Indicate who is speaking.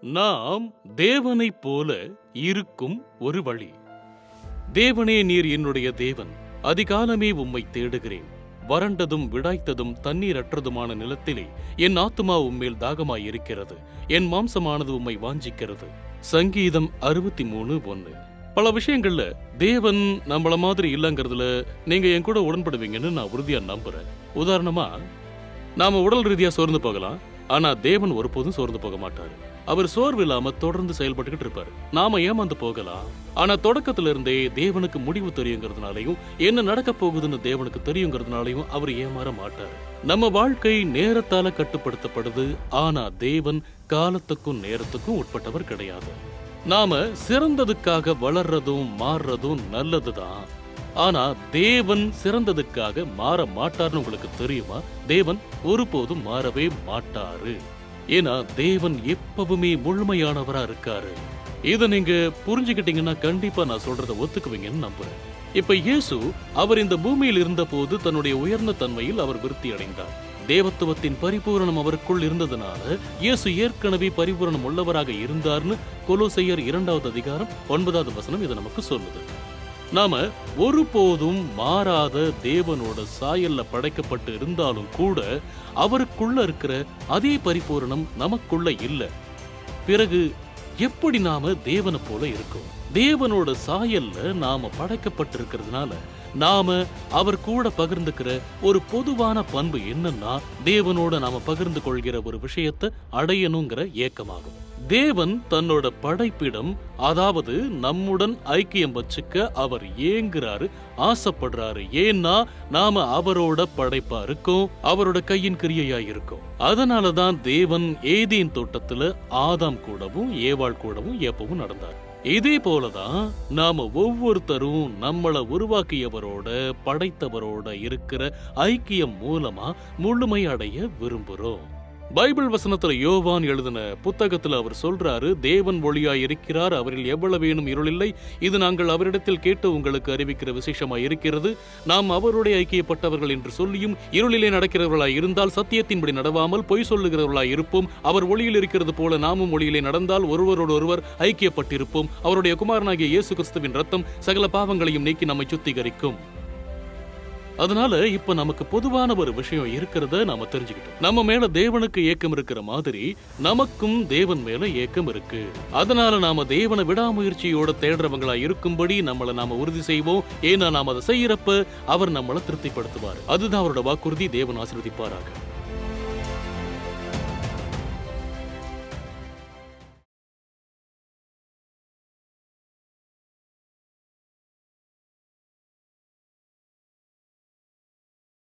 Speaker 1: நாம் தேவனைப் போல இருக்கும் ஒரு வழி. தேவனே நீர் என்னுடைய தேவன் அதிகாலமே உம்மை தேடுகிறேன். வறண்டதும் விடாய்த்ததும் தண்ணீரற்றதுமான நிலத்திலே என் ஆத்துமா உம்மேல் தாகமாயிருக்கிறது. என் மாம்சமானது உம்மை வாஞ்சிக்கிறது. சங்கீதம் அறுபத்தி மூணு ஒன்னு. பல விஷயங்கள்ல தேவன் நம்மள மாதிரி இல்லைங்கிறதுல நீங்க என் கூட உடன்படுவீங்கன்னு நான் உறுதியா நம்புறேன். உதாரணமா நாம உடல் ரீதியா சோர்ந்து போகலாம் ஆனா தேவன் ஒருபோதும் சோர்ந்து போக மாட்டாரு. அவர் சோர்வு இல்லாம தொடர்ந்து செயல்பட்டுக்கிட்டு இருப்பாரு. நாம ஏமாந்து போகலாம். ஆனா தொடக்கத்துல இருந்தே தேவனுக்கு முடிவு தெரியுங்கிறதுனாலையும் என்ன நடக்க போகுதுன்னு தேவனுக்கு தெரியுங்கிறதுனாலையும் அவர் ஏமாற மாட்டாரு. நம்ம வாழ்க்கை நேரத்தால கட்டுப்படுத்தப்படுது. ஆனா தேவன் காலத்துக்கும் நேரத்துக்கும் உட்பட்டவர் கிடையாது. நாம சிறந்ததுக்காக வளர்றதும் மாறுறதும் நல்லதுதான். ஆனா தேவன் சிறந்ததுக்காக மாற மாட்டார்னு உங்களுக்கு தெரியுமா? தேவன் ஒருபோதும் மாறவே மாட்டாரு. ஏன்னா தேவன் எப்பவுமே முழுமையானவரா இருக்காரு. இத நீங்க புரிஞ்சுக்கிட்டீங்கன்னா கண்டிப்பா நான் சொல்றதை ஒத்துக்குவீங்கன்னு நம்புறேன். இப்ப இயேசு அவர் இந்த பூமியில் இருந்தபோது தன்னுடைய உயர்ந்த தன்மையில் அவர் விருத்தி அடைந்தார். தேவத்துவத்தின் பரிபூரணம் அவருக்குள் இருந்ததுனால இயேசு ஏற்கனவே பரிபூரணம் உள்ளவராக இருந்தார்னு கொலோசையர் இரண்டாவது அதிகாரம் ஒன்பதாவது வசனம் இதை நமக்கு சொல்லுது. நாம ஒருபோதும் மாறாத தேவனோட சாயல்ல படைக்கப்பட்டு இருந்தாலும் கூட அவருக்குள்ள இருக்கிற அதே பரிபூரணம் நமக்குள்ள இல்ல. பிறகு எப்படி நாம தேவனை போல இருக்கோம்? தேவனோட சாயல்ல நாம படைக்கப்பட்டிருக்கிறதுனால நாம அவர் கூட பகிர்ந்துக்கிற ஒரு பொதுவான பண்பு என்னன்னா தேவனோட நாம பகிர்ந்து கொள்கிற ஒரு விஷயத்தை அடையணுங்கிற ஏக்கமாகும். தேவன் தன்னோட படைப்பிடம் அதாவது நம்முடன் ஐக்கியம் வச்சுக்க அவர் ஏங்குறாரு ஆசைப்படுறாரு. ஏன்னா நாம அவரோட படைப்பா இருக்கோம் அவரோட கையின் கிரியையா இருக்கோம். அதனாலதான் தேவன் ஏதேன் தோட்டத்துல ஆதாம் கூடவும் ஏவாள் கூடவும் எப்பவும் நடந்தார். இதே போலதான் நாம ஒவ்வொருத்தரும் நம்மளை உருவாக்கியவரோட படைத்தவரோட இருக்கிற ஐக்கியம் மூலமா முழுமை அடைய விரும்புறோம். பைபிள் வசனத்துல யோவான் எழுதின புத்தகத்துல அவர் சொல்றாரு தேவன் ஒளியா இருக்கிறார் அவரில் எவ்வளவேனும் இருளில்லை. இது நாங்கள் அவரிடத்தில் கேட்டு உங்களுக்கு அறிவிக்கிற விசேஷமாய் இருக்கிறது நாம் அவருடைய ஐக்கியப்பட்டவர்கள் என்று சொல்லியும் இருளிலே நடக்கிறவர்களாய் இருந்தால் சத்தியத்தின்படி நடவாமல் பொய் சொல்லுகிறவர்களாய் இருப்போம். அவர் ஒளியில் இருக்கிறது போல நாமும் ஒளியிலே நடந்தால் ஒருவரோடு ஒருவர் ஐக்கியப்பட்டிருப்போம். அவருடைய குமாரனாகிய இயேசு கிறிஸ்துவின் ரத்தம் சகல பாவங்களையும் நீக்கி நம்மை சுத்திகரிக்கும். அதனால இப்ப நமக்கு பொதுவான ஒரு விஷயம் இருக்கிறத நாம தெரிஞ்சுக்கிட்டோம். நம்ம மேல தேவனுக்கு ஏக்கம் இருக்கிற மாதிரி நமக்கும் தேவன் மேல ஏக்கம் இருக்கு. அதனால நாம தேவனை விடாமுயற்சியோட தேடுறவங்களா இருக்கும்படி நம்மள நாம உறுதி செய்வோம். ஏன்னா நாம அதை செய்யறப்ப அவர் நம்மள திருப்திப்படுத்துவார். அதுதான் அவரோட வாக்குறுதி. தேவன் ஆசீர்வதிப்பாராக.